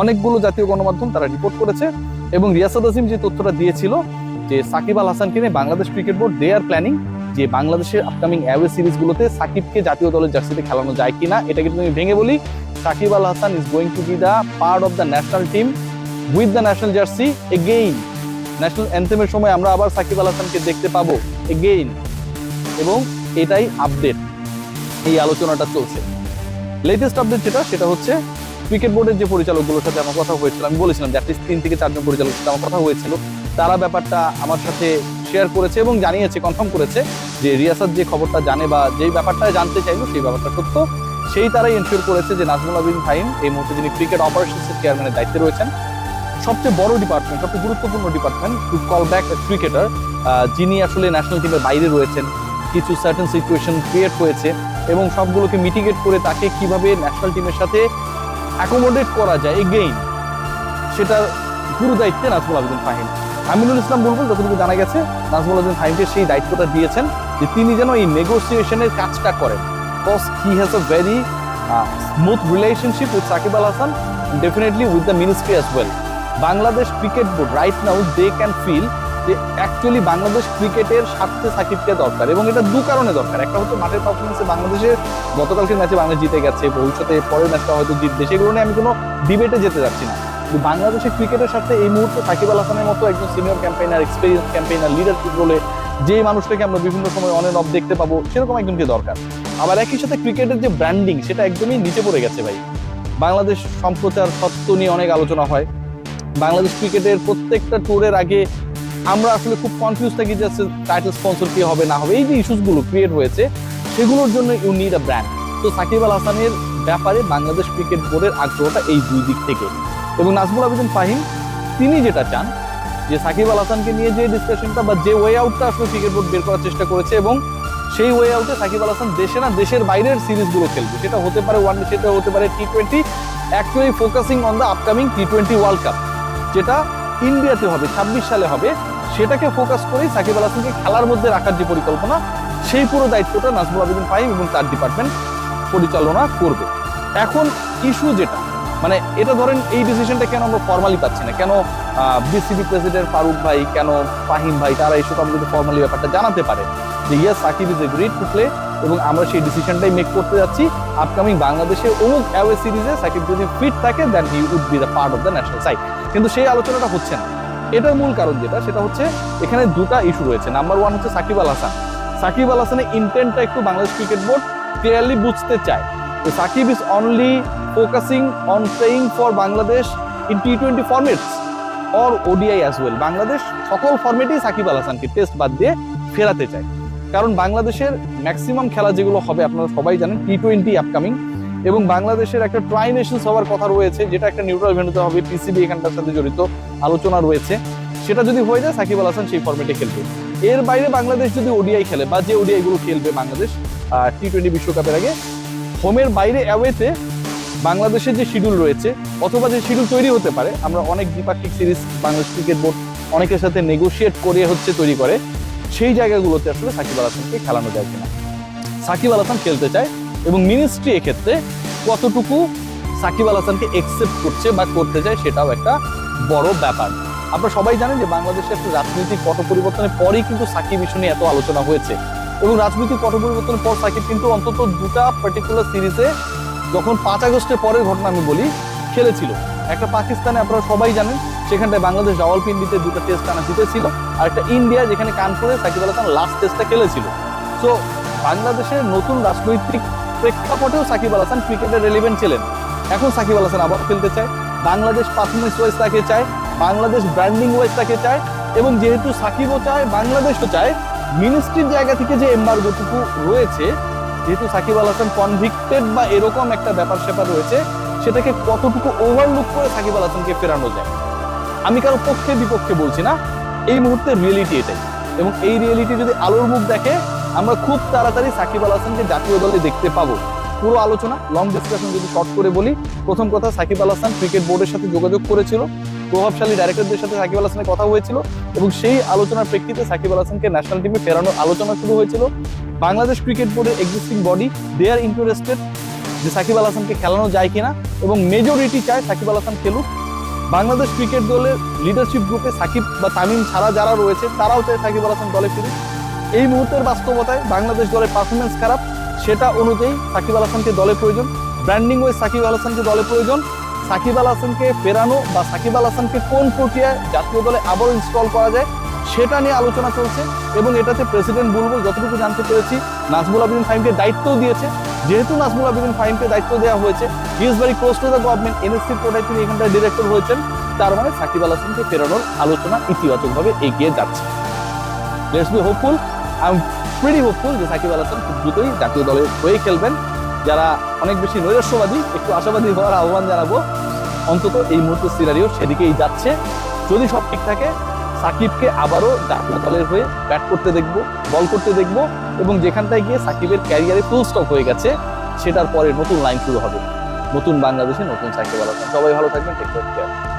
অনেকগুলো জাতীয় গণমাধ্যম তারা রিপোর্ট করেছে এবং রিয়াসাদ আসিম যে তথ্যটা দিয়েছিল যে সাকিব আল হাসানকে নিয়ে Bangladesh cricket board they are planning যে বাংলাদেশের আপকামিং অ্যাওয়ে সিরিজগুলোতে সাকিবকে জাতীয় দলের জার্সিতে খেলানো যায় কিনা এটাকে আমি ভেঙে বলি। Shakib Al Hasan is going to be the part of the national team with the national jersey again national অ্যান্থেমের সময় আমরা আবার সাকিব আল হাসানকে দেখতে পাবো এগেইন এবং এটাই আপডেট এই আলোচনাটা চলছে। লেটেস্ট আপডেট যেটা, সেটা হচ্ছে ক্রিকেট বোর্ডের যে পরিচালকগুলোর সাথে আমার কথা হয়েছিল, আমি বলেছিলাম যে অ্যাটলিস্ট তিন থেকে চারজন পরিচালকের সাথে আমার কথা হয়েছিল। তারা ব্যাপারটা আমার সাথে শেয়ার করেছে এবং জানিয়েছে কনফার্ম করেছে যে রিয়াসাদ যে খবরটা জানে বা যেই ব্যাপারটা জানতে চাইলো সেই ব্যাপারটা সত্য। সেই তারাই এনশিওর করেছে যে নাজমুল আবিন ফাহিম এই মুহূর্তে যিনি ক্রিকেট অপারেশনসের চেয়ারম্যানের দায়িত্বে রয়েছেন, সবচেয়ে বড় ডিপার্টমেন্ট সবচেয়ে গুরুত্বপূর্ণ department to call back cricketer যিনি আসলে ন্যাশনাল টিমের বাইরে রয়েছেন, কিছু সার্টেন সিচুয়েশন ক্রিয়েট হয়েছে এবং সবগুলোকে মিটিগেট করে তাকে কীভাবে ন্যাশনাল টিমের সাথে অ্যাকোমোডেট করা যায় এগেইন সেটা গুরু দায়িত্বে নাজমুল আবেদিন ফাহিম। আমিনুল ইসলাম বলব যতটুকু জানা গেছে, নাজমুল আবেদিন ফাহিমকে সেই দায়িত্বটা দিয়েছেন যে তিনি যেন এই নেগোসিয়েশনের কাজটা করেন। Because he has a very smooth relationship with Shakib Al Hasan definitely with the ministry as well Bangladesh cricket board right now they can feel যে অ্যাকচুয়ালি বাংলাদেশ ক্রিকেটের স্বার্থে সাকিবকে দরকার এবং এটা দু কারণে দরকার। একটা হচ্ছে মাঠের পারফরমেন্সে বাংলাদেশের গতকালকের ম্যাচে বাংলাদেশ জিতে গেছে, ভবিষ্যতে পরের ম্যাচটা হয়তো জিতবে। সেগুলো নিয়ে আমি কোনো ডিবেটে যেতে যাচ্ছি না। কিন্তু বাংলাদেশের ক্রিকেটের সাথে এই মুহূর্তে সাকিব আল হাসানের মতো একজন senior campaigner experience campaigner leadership রোলে যে মানুষটাকে আমরা বিভিন্ন সময় অন অফ দেখতে পাবো, সেরকম একজনকে দরকার। আবার একই সাথে ক্রিকেটের যে ব্র্যান্ডিং সেটা একদমই নিচে পড়ে গেছে ভাই। বাংলাদেশ সম্প্রচার সত্য নিয়ে অনেক আলোচনা হয়। বাংলাদেশ ক্রিকেটের প্রত্যেকটা ট্যুরের আগে আমরা আসলে খুব কনফিউজ থাকি যে টাইটেল স্পন্সর কি হবে, না হবে। এই যে ইস্যুসগুলো ক্রিয়েট হয়েছে, সেগুলোর জন্য ইউ নিড আ ব্র্যান্ড তো সাকিব আল হাসানের ব্যাপারে বাংলাদেশ ক্রিকেট বোর্ডের আগ্রহটা এই দুই দিক থেকে। এবং নাজমুল আবেদিন ফাহিম, তিনি যেটা চান, যে সাকিব আল হাসানকে নিয়ে যে ডিসকাশনটা বা যে ওয়ে আউটটা আসলে ক্রিকেট বোর্ড বের করার চেষ্টা করেছে এবং সেই ওয়ে আউটে সাকিব আল হাসান দেশে না দেশের বাইরের সিরিজগুলো খেলবে। সেটা হতে পারে ওয়ান ডে সেটা হতে পারে T twenty actually focusing on the upcoming T twenty world cup যেটা ইন্ডিয়াতে হবে, ছাব্বিশ সালে হবে। সেটাকে ফোকাস করেই সাকিব আল হাসানকে খেলার মধ্যে রাখার যে পরিকল্পনা, সেই পুরো দায়িত্বটা নাজমুল আবেদিন ফাহিম এবং তার ডিপার্টমেন্ট পরিচালনা করবে। এখন ইস্যু যেটা মানে এটা ধরেন এই ডিসিশনটা কেন আমরা ফর্মালি পাচ্ছি না? কেন বিসিবি প্রেসিডেন্ট ফারুক ভাই, কেন ফাহিম ভাই, তারা এই সকল যদি ফর্মালি ব্যাপারটা জানাতে পারে যে yes Shakib is a great to play এবং আমরা সেই ডিসিশনটাই মেক করতে যাচ্ছি। আপকামিং বাংলাদেশে অমুক অ্যাওয়ে সিরিজে সাকিব যদি ফিট থাকে then he would be the part of the national side কিন্তু সেই আলোচনাটা হচ্ছে না। এটার মূল কারণ যেটা, সেটা হচ্ছে এখানে দুটা ইস্যু রয়েছে। নাম্বার ওয়ান হচ্ছে সাকিব আল হাসান। সাকিব আল হাসানের ইন্টেন্টটা একটু বাংলাদেশ ক্রিকেট বোর্ড ক্লিয়ারলি বুঝতে চায়। তো Shakib is only focusing on playing for Bangladesh in T twenty formats or ODI as well Bangladesh সকল ফর্মেটেই সাকিব আল হাসানকে টেস্ট বাদ দিয়ে ফেরাতে চায়। কারণ বাংলাদেশের ম্যাক্সিমাম খেলা যেগুলো হবে, আপনারা সবাই জানেন টি টোয়েন্টি আপকামিং এবং বাংলাদেশের একটা ট্রাই নেশনস হওয়ার কথা রয়েছে, যেটা একটা নিউট্রাল ভেন্যুতে হবে পিসিবি এখানটার সাথে জড়িত আলোচনা রয়েছে। সেটা যদি হয়ে যায়, সাকিব আল হাসান সেই ফর্মেটে খেলবে। এর বাইরে বাংলাদেশ যদি ওডিআই খেলে, বা যে ওডিআই গুলো খেলবে বাংলাদেশ টি টোয়েন্টি বিশ্বকাপের আগে, হোমের বাইরে অ্যাওয়েতে বাংলাদেশের যে শিডিউল রয়েছে, অথবা যে শিডিউল তৈরি হতে পারে, আমরা অনেক দ্বিপাক্ষিক সিরিজ বাংলাদেশ ক্রিকেট বোর্ড অনেকের সাথে নেগোশিয়েট করে হচ্ছে তৈরি করে, সেই জায়গাগুলোতে আসলে সাকিব আল হাসানকে খেলানো যায় কিনা। সাকিব আল হাসান খেলতে চায় এবং মিনিস্ট্রি এক্ষেত্রে কতটুকু সাকিব আল হাসানকে একসেপ্ট করছে বা করতে চায় সেটাও একটা বড় ব্যাপার। আপনারা সবাই জানেন যে বাংলাদেশের একটা রাজনৈতিক পট পরিবর্তনের পরেই কিন্তু সাকিব ইস্যু নিয়ে এত আলোচনা হয়েছে। এবং রাজনৈতিক পট পরিবর্তনের পর সাকিব কিন্তু অন্তত দুটা পার্টিকুলার সিরিজে যখন পাঁচ আগস্টের পরের ঘটনা আমি বলি, খেলেছিল। একটা পাকিস্তানে আপনারা সবাই জানেন, সেখানটায় বাংলাদেশ রাওয়ালপিন্ডিতে দুটো টেস্ট টানা জিতেছিল, আর একটা ইন্ডিয়া যেখানে কানপুরে সাকিব আল হাসান লাস্ট টেস্টটা খেলেছিল। সো বাংলাদেশের নতুন রাজনৈতিক প্রেক্ষাপটেও সাকিব আল হাসান ক্রিকেটে রেলিভেন্ট ছিলেন। এখন সাকিব আল হাসান আবার খেলতে চায়, বাংলাদেশ পারফরমেন্স ওয়াইজ তাকে চায়, বাংলাদেশ ব্র্যান্ডিং ওয়াইজ তাকে চায়, এবং যেহেতু সাকিবও চায়, বাংলাদেশও চায় মিনিস্ট্রির জায়গা থেকে যে এম্বার্গোটুকু রয়েছে, যেহেতু সাকিব আল হাসান কনভিক্টেড বা এরকম একটা ব্যাপার স্যাপার রয়েছে, সেটাকে কতটুকু ওভারলুক করে সাকিব আল হাসানকে ফেরানো যায়? আমি কারও পক্ষে বিপক্ষে বলছি না, এই মুহূর্তে রিয়েলিটি এটাই। এবং এই রিয়েলিটি যদি আলোর মুখ দেখে আমরা খুব তাড়াতাড়ি সাকিব আল হাসানকে জাতীয় দলে দেখতে পাবো। পুরো আলোচনা লং ডিসকাশন যদি শর্ট করে বলি, প্রথম কথা সাকিব আল হাসান ক্রিকেট বোর্ডের সাথে যোগাযোগ করেছিল, প্রভাবশালী ডাইরেক্টরদের সাথে সাকিব আল হাসানের কথা হয়েছিল এবং সেই আলোচনার প্রেক্ষিতে সাকিব আল হাসানকে ন্যাশনাল টিমে ফেরানোর আলোচনা শুরু হয়েছিল। বাংলাদেশ ক্রিকেট বোর্ডের existing body they are interested যে সাকিব আল হাসানকে খেলানো যায় কিনা এবং মেজরিটি চায় সাকিব আল হাসান খেলুক। বাংলাদেশ ক্রিকেট দলের লিডারশিপ গ্রুপে সাকিব বা তামিম ছাড়া যারা রয়েছে, তারাও চায় সাকিব আল হাসান দলে ফিরুক। এই মুহূর্তের বাস্তবতায় বাংলাদেশ দলের পারফরমেন্স খারাপ, সেটা অনুযায়ী সাকিব আল হাসানকে দলে প্রয়োজন। ব্র্যান্ডিং ওয়ে সাকিব আল হাসানকে দলে প্রয়োজন। সাকিব আল হাসানকে ফেরানো বা সাকিব আল হাসানকে কোন প্রক্রিয়ায় জাতীয় দলে আবার ইনস্টল করা যায়, সেটা নিয়ে আলোচনা চলছে এবং এটাতে প্রেসিডেন্ট বুলবুল যতটুকু জানতে পেরেছি, নাজমুল আবেদিন ফাহিমকে দায়িত্বও দিয়েছে। যেহেতু নাজমুল আবেদিন ফাহিমকে দায়িত্ব দেওয়া হয়েছে he is very close to the government এনএসসির কোটায় তিনি এখানটায় ডিরেক্টর হয়েছেন, তার মানে সাকিব আল হাসানকে ফেরানোর আলোচনা ইতিবাচকভাবে এগিয়ে যাচ্ছে। Let's be hopeful pretty hopeful যে সাকিব আল হাসান খুব দ্রুতই জাতীয় দলের হয়ে খেলবেন। যারা অনেক বেশি নৈরাশ্যবাদী, একটু আশাবাদী হওয়ার আহ্বান জানাব। অন্তত এই মুহূর্তে সিনারিও সেদিকেই যাচ্ছে। যদি সব ঠিক থাকে, সাকিবকে আবারও জাতীয় দলের হয়ে ব্যাট করতে দেখব বল করতে দেখব এবং যেখানটায় গিয়ে সাকিবের ক্যারিয়ারে ফুল স্টপ হয়ে গেছে, সেটার পরে নতুন লাইন শুরু হবে। নতুন বাংলাদেশে নতুন সাকিব আল হাসান। সবাই ভালো থাকবেন টেক কেয়ার